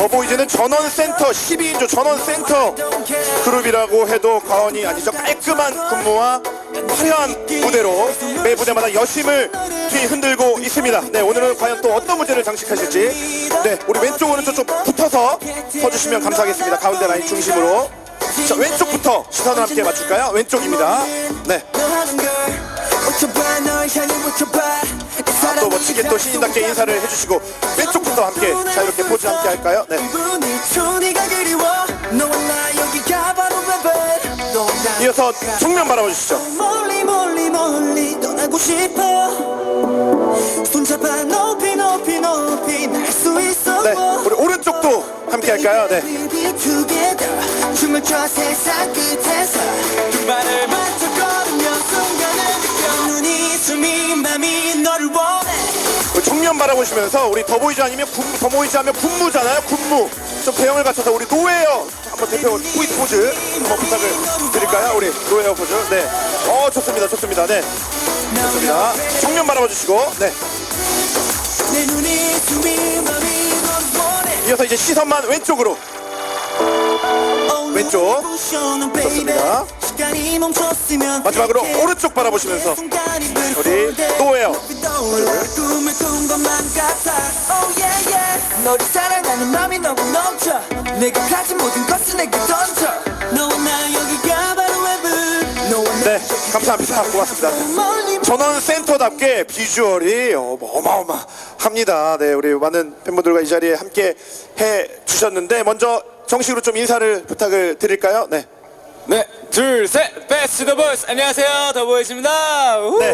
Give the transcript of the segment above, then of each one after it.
여기는 전원 센터 12인조 전원 센터 그룹이라고 해도 과언이 아니죠. 깔끔한 근무와 화려한 무대로 매 무대마다 여심을 뒤 흔들고 있습니다. 네, 오늘은 과연 또 어떤 무대를 장식하실지. 네, 우리 왼쪽 오른쪽 좀 붙어서 서주시면 감사하겠습니다. 가운데 라인 중심으로. 자, 왼쪽부터 시선을 함께 맞출까요? 왼쪽입니다. 네. 또 멋지게 또 신인답게 인사를 해주시고 왼쪽부터 함께 포즈 함께 할까요? 네. 이어서 정면 바라봐 주시죠. 멀리 멀리 멀리 떠나고 싶어 손잡아 높이 높이 높이 날 수 있어 네, 우리 오른쪽도 함께 할까요? 네. 춤을 춰 세상 끝에서 정면 바라보시면서 우리 더보이즈 아니면 군무, 더보이즈 하면 군무잖아요. 군무. 좀 대형을 갖춰서 우리 노웨어 한번 대표 포인트 포즈 한번 부탁을 드릴까요? 우리 노웨어 포즈. 네. 어, 좋습니다. 좋습니다. 네. 좋습니다. 정면 바라봐 주시고. 네. 이어서 이제 시선만 왼쪽으로. 왼쪽. 좋습니다. 마지막으로 오른쪽 바라보시면서 우리 노 웨어. 꿈을 꾼 것만 같아 oh yeah yeah 너를 사랑하는 마음이 너무 넘쳐 내가 가진 모든 것을 내게 던져 너와 나 여기가 바로 너와 나 네. 감사합니다. 고맙습니다. 멀리 전원 센터답게 비주얼이 어, 어마어마합니다. 네, 우리 많은 팬분들과 이 자리에 함께 해 주셨는데 먼저 정식으로 좀 인사를 부탁을 드릴까요? 네. 네, 둘, 셋, 베스트 더 보이스. 안녕하세요, 더 보이스입니다. 우! 네.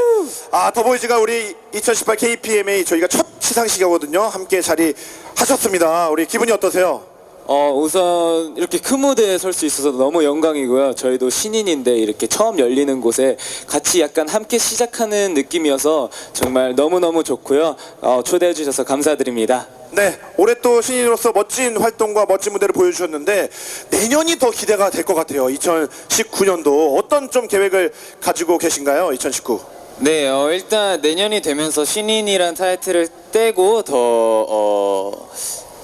아, 더보이즈가 우리 2018 KPMA 저희가 첫 시상식이거든요. 함께 자리 하셨습니다. 우리 기분이 어떠세요? 어, 우선 이렇게 큰 무대에 설 수 있어서 너무 영광이고요. 저희도 신인인데 이렇게 처음 열리는 곳에 같이 약간 함께 시작하는 느낌이어서 정말 너무너무 좋고요. 어, 초대해 주셔서 감사드립니다. 네, 올해 또 신인으로서 멋진 활동과 멋진 무대를 보여주셨는데 내년이 더 기대가 될 것 같아요. 2019년도 어떤 좀 계획을 가지고 계신가요? 2019. 네, 어, 일단 내년이 되면서 신인이란 타이틀을 떼고 더, 어,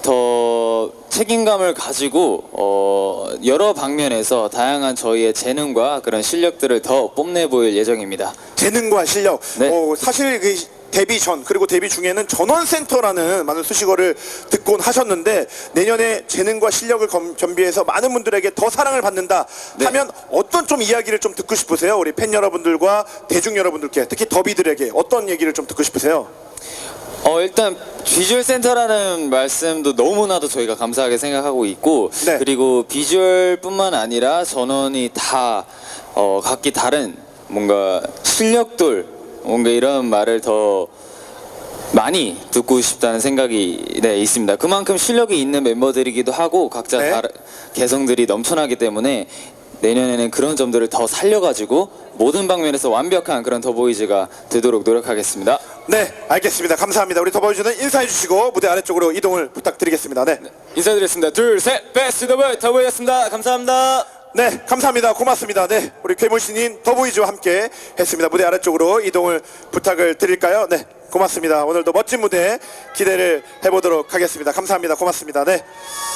더 책임감을 가지고 어, 여러 방면에서 다양한 저희의 재능과 그런 실력들을 더 뽐내 보일 예정입니다. 재능과 실력. 네. 어, 사실 그 데뷔 전 그리고 데뷔 중에는 전원센터라는 많은 수식어를 듣곤 하셨는데 내년에 재능과 실력을 겸, 겸비해서 많은 분들에게 더 사랑을 받는다 네. 하면 어떤 좀 이야기를 좀 듣고 싶으세요? 우리 팬 여러분들과 대중 여러분들께 특히 더비들에게 어떤 얘기를 좀 듣고 싶으세요? 어, 일단 비주얼 센터라는 말씀도 너무나도 저희가 감사하게 생각하고 있고 네. 그리고 비주얼뿐만 아니라 전원이 다 어, 각기 다른 뭔가 실력들 뭔가 이런 말을 더 많이 듣고 싶다는 생각이 네, 있습니다. 그만큼 실력이 있는 멤버들이기도 하고 각자 네. 다른 개성들이 넘쳐나기 때문에 내년에는 그런 점들을 더 살려가지고 모든 방면에서 완벽한 그런 더보이즈가 되도록 노력하겠습니다. 네, 알겠습니다. 감사합니다. 우리 더보이즈는 인사해 주시고 무대 아래쪽으로 이동을 부탁드리겠습니다. 네. 인사드리겠습니다. 둘, 셋, 베스트 더보이 더보이였습니다. 감사합니다. 네, 감사합니다. 고맙습니다. 네, 우리 괴물신인 더보이즈와 함께 했습니다. 무대 아래쪽으로 이동을 부탁을 드릴까요? 네, 고맙습니다. 오늘도 멋진 무대 기대를 해보도록 하겠습니다. 감사합니다. 고맙습니다. 네.